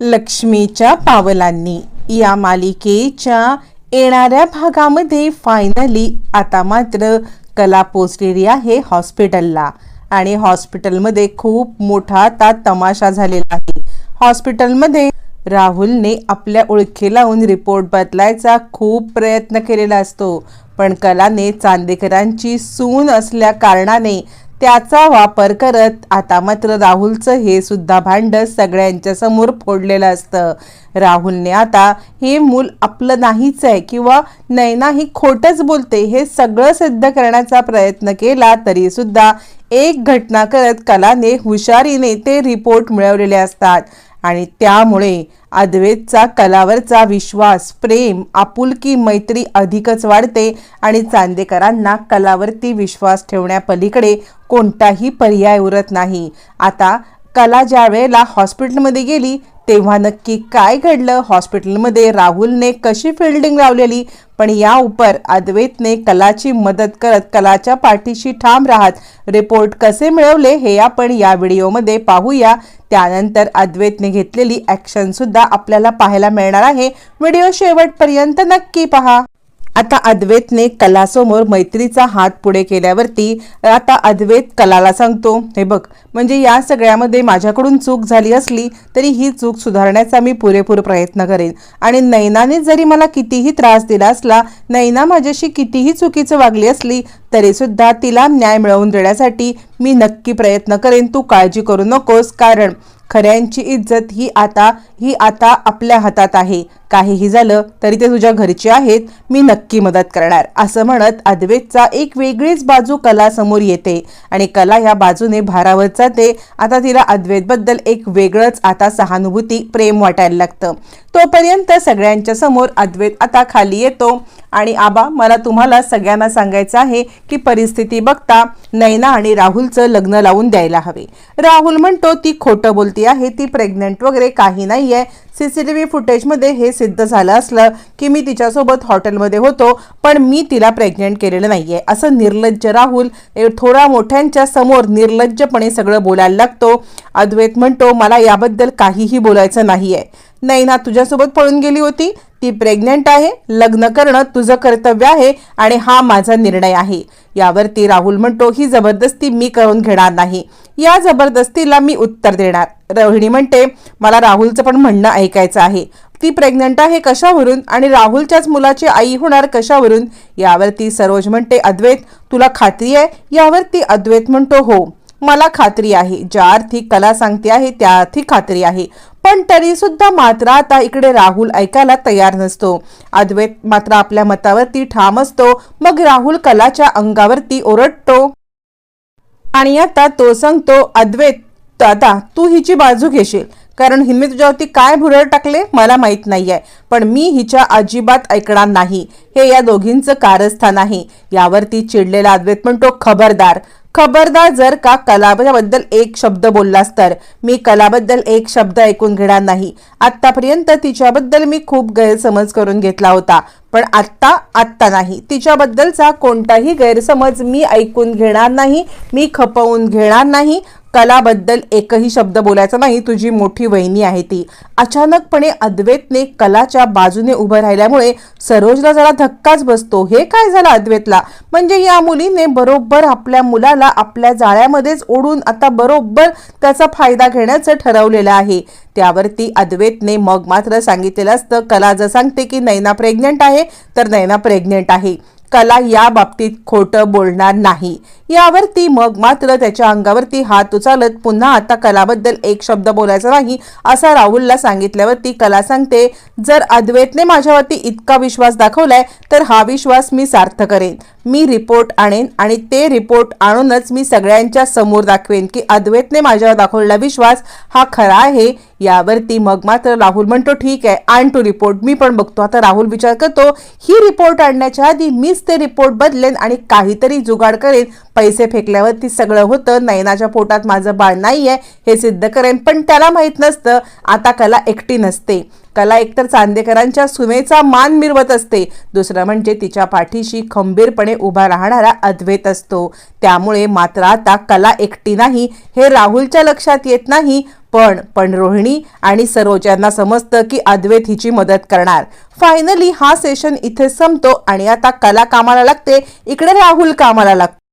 लक्ष्मीच्या पावलांनी. या मालिकेच्या येणाऱ्या भागामध्ये फायनली आता मात्र कला पोचलेली आहे हॉस्पिटलला. आणि हॉस्पिटलमध्ये खूप मोठा आता तमाशा झालेला आहे. हॉस्पिटलमध्ये राहुलने आपल्या ओळखी लावून रिपोर्ट बदलायचा खूप प्रयत्न केलेला असतो. पण कलाने चांदेकरांची सून असल्या कारणाने त्याचा वापर करत आता मात्र राहुलचं हे सुद्धा भांड सगळ्यांच्या समोर फोडलेलं असतं. राहुलने आता हे मूल आपलं नाहीच आहे किंवा नैना ही खोटंच बोलते हे सगळं सिद्ध करण्याचा प्रयत्न केला तरी सुद्धा एक घटना करत कलाने हुशारीने ते रिपोर्ट मिळवलेले असतात. आणि त्यामुळे अद्वैतचा कलावरचा विश्वास प्रेम आपुलकी मैत्री अधिकच वाढते आणि चांदेकरांना कलावरती विश्वास ठेवण्यापलीकडे कोणताही पर्याय उरत नाही. आता कला ज्या वेळेला हॉस्पिटलमध्ये गेली तेव्हा नक्की काय घडलं? हॉस्पिटलमध्ये राहुलने कशी फिल्डिंग लावलेली? पण या उपर अद्वैतने कलाची मदत करत कलाच्या पाठीशी ठाम राहत रिपोर्ट कसे मिळवले हे आपण या व्हिडिओमध्ये पाहूया. त्यानंतर अद्वैतने घेतलेली ॲक्शनसुद्धा आपल्याला पाहायला मिळणार आहे. व्हिडिओ शेवटपर्यंत नक्की पहा. आता अद्वैतने कलासमोर मैत्रीचा हात पुढे केल्यावरती आता अद्वैत कलाला सांगतो हे बघ म्हणजे या सगळ्यामध्ये माझ्याकडून चूक झाली असली तरी ही चूक सुधारण्याचा मी पुरेपूर प्रयत्न करेन. आणि नैनाने जरी मला कितीही त्रास दिला असला नैना माझ्याशी कितीही चुकीचं वागली असली तरीसुद्धा तिला न्याय मिळवून देण्यासाठी मी नक्की प्रयत्न करेन. तू काळजी करू नकोस कारण खऱ्यांची इज्जत ही आता ही आता आपल्या हातात आहे. काहीही झालं तरी ते तुझ्या घरचे आहेत मी नक्की मदत करणार असं म्हणत अद्वेतचा एक वेगळीच बाजू कला समोर येते आणि कला ह्या बाजूने भारावत जाते. आता तिला अद्वैतबद्दल एक वेगळंच आता सहानुभूती प्रेम वाटायला लागतं. तोपर्यंत सगळ्यांच्या समोर अद्वैत आता खाली येतो आणि आबा मला तुम्हाला सगळ्यांना सांगायचं आहे की परिस्थिती बघता नैना आणि राहुलचं लग्न लावून द्यायला हवे. राहुल म्हणतो ती खोटं बोलती आहे ती प्रेग्नंट वगैरे काही नाही आहे सी सी टी व्ही फुटेजमध्ये हे सिद्ध झालं असलं की मी तिच्यासोबत हॉटेलमध्ये होतो पण मी तिला प्रेग्नेंट केलेलं नाही आहे असं निर्लज्ज राहुल थोडा मोठ्यांच्या समोर निर्लज्जपणे सगळं बोलायला लागतो. अद्वैत म्हणतो मला याबद्दल काहीही बोलायचं नाही आहे नैना तुझ्यासोबत पळून गेली होती. ती प्रेग्नेंट आहे. लग्न करणं तुझं कर्तव्य आहे आणि हा माझा निर्णय आहे. यावरती राहुल म्हणतो ही जबरदस्ती मी करून घेणार नाही. या जबरदस्तीला मी उत्तर देणार. रोहिणी म्हणते मला राहुलचं पण म्हणणं ऐकायचं आहे. ती प्रेग्नंट आहे कशावरून आणि राहुलच्याच मुलाची आई होणार कशावरून? यावरती सरोज म्हणते अद्वैत तुला खात्री आहे? यावरती अद्वैत म्हणतो हो. मला खात्री आहे. ज्या अर्थी कला सांगते आहे त्या अर्थी खात्री आहे. पण तरी सुद्धा मात्र आता इकडे राहुल ऐकायला तयार नसतो. अद्वैत मात्र आपल्या मतावरती ठाम असतो. मग राहुल कलाच्या अंगावरती ओरडतो. आणि आता तो सांगतो अद्वैत दादा तू हिची बाजू घेशील. कारण हिने तुझ्यावरती काय भुरळ टाकले मला माहीत आहे पण मी हिच्या अजिबात ऐकणार नाही. हे या दोघींचं कारस्थान आहे. यावरती चिडलेला अद्वैत म्हणतो खबरदार खबरदार जर का कलाबद्दल एक शब्द बोललास तर? मी कलाबद्दल एक शब्द ऐकून घेणार नाही. आतापर्यंत तिच्याबद्दल मी खूप गैरसमज करून घेतला होता. पण आत्ता आत्ता नाही. तिच्याबद्दलचा कोणताही गैरसमज मी ऐकून घेणार नाही मी खपवून घेणार नाही. कलाबद्दल एकही शब्द बोलायचा नाही. तुझी मोठी वहिनी आहे ती. अचानकपणे अद्वैतने कलाच्या बाजूने उभं राहिल्यामुळे सरोजला जरा धक्काच बसतो. हे काय झालं अद्वैतला? म्हणजे या मुलीने बरोबर आपल्या मुलाला आपल्या जाळ्यामध्येच ओढून आता बरोबर त्याचा फायदा घेण्याचं ठरवलेलं आहे. त्यावरती अद्वैतने मग मात्र सांगितलेलं असतं कला जर सांगते की नैना प्रेग्नंट आहे तर नैना प्रेग्नेंट आहे. कला या बाबतीत खोटं बोलणार नाही. यावरती मग मात्र त्याच्या अंगावरती हात उचालत पुन्हा आता कलाबद्दल एक शब्द बोलायचा नाही असा राहुलला सांगितल्यावरती कला सांगते जर अद्वैतने माझ्यावरती इतका विश्वास दाखवलाय तर हा विश्वास मी सार्थ करेन. मी रिपोर्ट आणेन आणि ते रिपोर्ट आणूनच मी सगळ्यांच्या समोर दाखवेन की अद्वैतने माझ्यावर दाखवलेला विश्वास हा खरा आहे यावरती मग मात्र राहुल म्हणतो ठीक आहे आण टू रिपोर्ट मी पण बघतो. आता राहुल विचार करतो ही रिपोर्ट आणण्याच्या आधी मीच ते रिपोर्ट बदलेन आणि काहीतरी जुगाड करेन. पैसे फेकल्यावरती सगळं होतं नयनाच्या पोटात माझं बाळ नाही आहे हे सिद्ध करेन. पण त्याला माहीत नसतं आता कला एकटी नसते. कला एकतर चांदेकरांच्या सुनेचा मान मिरवत असते दुसरं म्हणजे तिच्या पाठीशी खंबीरपणे उभा राहणारा अद्वैत असतो. त्यामुळे मात्र आता कला एकटी नाही हे राहुलच्या लक्षात येत नाही पण पण रोहिणी आणि सरोज यांना समजतं की अद्वैत हिची मदत करणार. फायनली हा सेशन इथे संपतो आणि आता कला कामाला लागते इकडे राहुल कामाला लागतो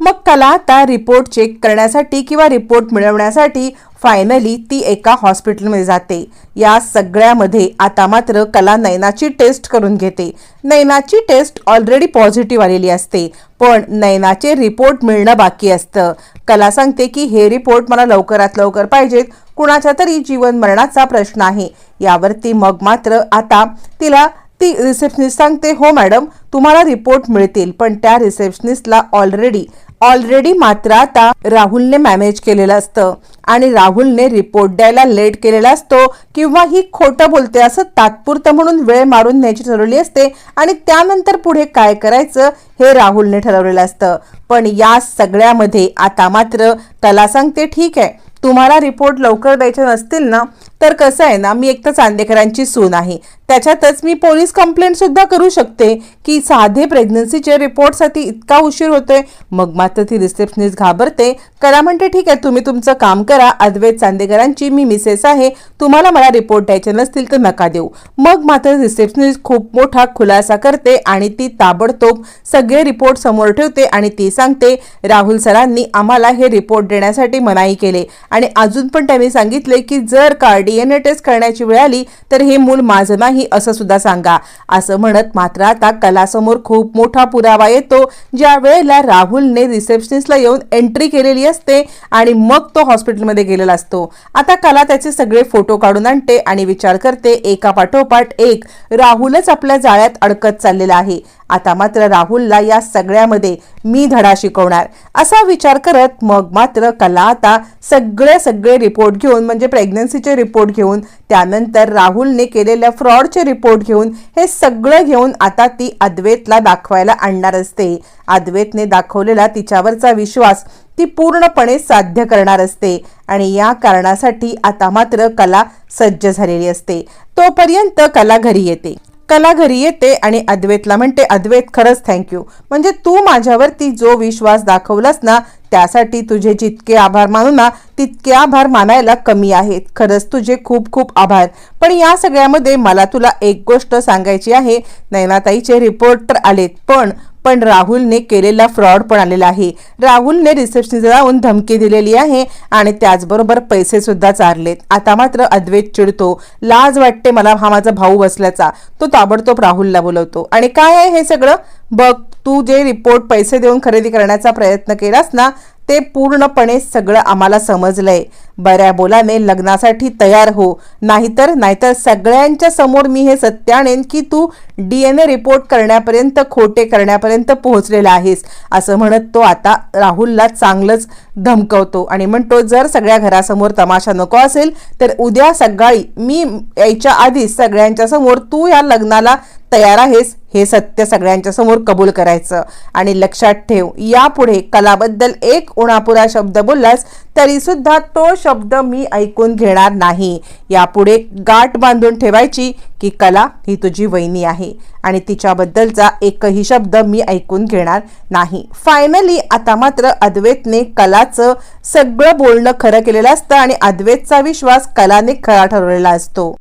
मग कला आता रिपोर्ट चेक करण्यासाठी किंवा रिपोर्ट मिळवण्यासाठी फायनली ती एका हॉस्पिटलमध्ये जाते. या सगळ्यामध्ये आता मात्र कला नैनाची टेस्ट करून घेते. नैनाची टेस्ट ऑलरेडी पॉझिटिव्ह आलेली असते पण नैनाचे रिपोर्ट मिळणं बाकी असतं. कला सांगते की हे रिपोर्ट मला लवकरात लवकर पाहिजेत. कुणाच्या तरी जीवन मरणाचा प्रश्न आहे. यावरती मग मात्र आता तिला ती रिसेप्शनिस्ट सांगते हो मॅडम. तुम्हाला रिपोर्ट मिळतील पण त्या रिसेप्शनिस्टला ऑलरेडी ऑलरेडी मात्र आता राहुलने मॅनेज केलेलं असतं. आणि राहुलने रिपोर्ट द्यायला लेट केलेला असतो किंवा ही खोटं बोलते असं तात्पुरतं म्हणून वेळ मारून न्यायची ठरवली असते. आणि त्यानंतर पुढे काय करायचं हे राहुलने ठरवलेलं असतं. पण या सगळ्यामध्ये आता मात्र त्याला सांगते ठीक आहे. तुम्हाला रिपोर्ट लवकर द्यायचे नसतील ना तर कसं आहे ना मी एक तर चांदेकरांची सून आहे. त्याच्यातच मी पोलीस कंप्लेंट सुद्धा करू शकते की साधे प्रेग्नन्सीचे रिपोर्टसाठी इतका उशीर होतोय. मग मात्र ती रिसेप्शनिस्ट घाबरते. करा म्हणते ठीक आहे तुम्ही तुमचं काम करा. अद्वैत चांदेकरांची मी मिसेस आहे. तुम्हाला मला रिपोर्ट द्यायचे नसतील तर नका देऊ. मग मात्र रिसेप्शनिस्ट खूप मोठा खुलासा करते आणि ती ताबडतोब सगळे रिपोर्ट समोर ठेवते आणि ती सांगते राहुल सरांनी आम्हाला हे रिपोर्ट देण्यासाठी मनाई केले. आणि अजून पण त्यांनी सांगितले की जर का डीएनए टेस्ट करण्याची वेळ आली तर हे मूल माझं नाही. असं सुद्धा सांगा. असं म्हणत मात्र आता कलासमोर खूप मोठा पुरावा येतो. ज्या वेळेला राहुलने रिसेप्शनिस्टला येऊन एंट्री केलेली असते आणि मग तो हॉस्पिटलमध्ये गेलेला असतो. आता कला त्याचे सगळे फोटो काढून आणते आणि विचार करते एका पाठोपाठ एक राहुलच आपल्या जाळ्यात अडकत चाललेला आहे. आता मात्र राहुलला या सगळ्यामध्ये मी धडा शिकवणार असा विचार करत मग मात्र कला आता सगळे सगळे रिपोर्ट घेऊन म्हणजे प्रेग्नन्सीचे रिपोर्ट घेऊन त्यानंतर राहुलने केलेल्या फ्रॉडचे रिपोर्ट घेऊन हे सगळं घेऊन आता ती अद्वैतला दाखवायला आणणार असते. अद्वैतने दाखवलेला तिच्यावरचा विश्वास ती पूर्णपणे साध्य करणार असते आणि या कारणासाठी आता मात्र कला सज्ज झालेली असते. तोपर्यंत कला घरी येते. कला घरी येते आणि अद्वैतला म्हणते अद्वैत खरंच थँक्यू म्हणजे तू माझ्यावरती जो विश्वास दाखवलास ना त्यासाठी तुझे जितके आभार मानू ना तितके आभार मानायला कमी आहेत. खरंच तुझे खूप खूप आभार. पण या सगळ्यामध्ये मला तुला एक गोष्ट सांगायची आहे. नैनाताईचे रिपोर्टर आलेत. पण पण राहुलने केलेला फ्रॉड पण आलेला आहे. राहुलने रिसेप्शनिस्ट जाऊन धमकी दिलेली आहे आणि त्याचबरोबर पैसे सुद्धा चारलेत. आता मात्र अद्वैत चिडतो. लाज वाटते मला हा माझा भाऊ बसल्याचा. तो ताबडतोब राहुलला बोलवतो. आणि काय आहे हे सगळं? बघ तू जे रिपोर्ट पैसे देऊन खरेदी करण्याचा प्रयत्न केलास ना ते पूर्णपणे सगळं आम्हाला समजलंय. बऱ्या बोलाने लग्नासाठी तयार हो. नाहीतर नाहीतर सगळ्यांच्या समोर मी हे सत्य आणेन की तू डी एन ए रिपोर्ट करण्यापर्यंत खोटे करण्यापर्यंत पोहोचलेला आहेस. असं म्हणत तो आता राहुलला चांगलंच धमकवतो आणि म्हणतो जर सगळ्या घरासमोर तमाशा नको असेल तर उद्या सकाळी मी यायच्या आधीच सगळ्यांच्या समोर तू या लग्नाला तयार आहेस हे सत्य सगळ्यांच्या समोर कबूल करायचं. आणि लक्षात ठेव यापुढे कलाबद्दल एक उणापुरा शब्द बोललास तरी सुद्धा तो शब्द मी ऐकून घेणार नाही. यापुढे गाठ बांधून ठेवायची की कला ही तुझी वहिनी आहे. आणि तिच्याबद्दलचा एकही शब्द मी ऐकून घेणार नाही. फायनली आता मात्र अद्वैतने कलाचं सगळं बोलणं खरं केलेलं असतं आणि अद्वैतचा विश्वास कलाने खरा ठरवलेला असतो.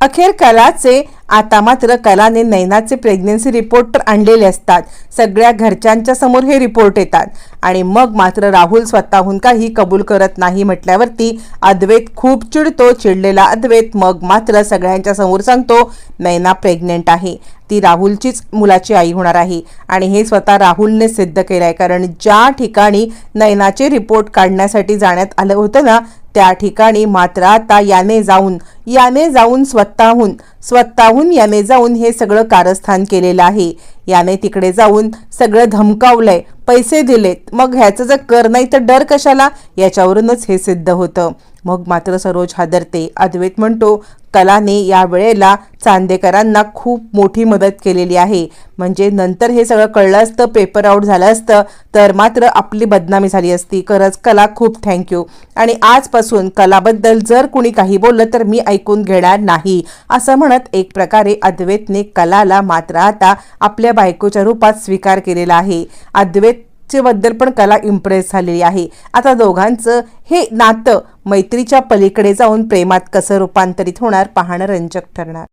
अखेर कलाचे आता मात्र कलाने नैनाचे प्रेग्नन्सी रिपोर्ट तर आणलेले असतात. सगळ्या घरच्यांच्या समोर हे रिपोर्ट येतात. आणि मग मात्र राहुल स्वतःहून काही कबूल करत नाही म्हटल्यावरती अद्वैत खूप चिडतो चिडलेला अद्वैत मग मात्र सगळ्यांच्या समोर सांगतो नैना प्रेग्नेंट आहे. ती राहुलचीच मुलाची आई होणार आहे. आणि हे स्वतः राहुलने सिद्ध केलं आहे कारण ज्या ठिकाणी नयनाचे रिपोर्ट काढण्यासाठी जाण्यात आलं होतं ना त्या ठिकाणी मात्र आता याने जाऊन याने जाऊन स्वतःहून स्वतःहून याने जाऊन हे सगळं कारस्थान केलेलं आहे. याने तिकडे जाऊन सगळं धमकावलंय पैसे दिलेत. मग ह्याचं जर कर नाही तर डर कशाला? याच्यावरूनच हे सिद्ध होतं. मग मात्र सरोज हादरते. अद्वैत म्हणतो कलाने या वेळेला चांदेकरांना खूप मोठी मदत केलेली आहे. म्हणजे नंतर हे सगळं कळलं असतं पेपर आऊट झालं असतं तर मात्र आपली बदनामी झाली असती. खरंच कला खूप थँक्यू आणि आजपासून कलाबद्दल जर कुणी काही बोललं तर मी ऐकून घेणार नाही. असं म्हणत एक प्रकारे अद्वैतने कलाला मात्र आता आपल्या बायकोच्या रूपात स्वीकार केलेला आहे. अद्वैत चे बद्दल पण कला इम्प्रेस झालेली आहे. आता दोघांचं हे नातं मैत्रीच्या पलीकडे जाऊन प्रेमात कसं रूपांतरित होणार पाहणं रंजक ठरणार.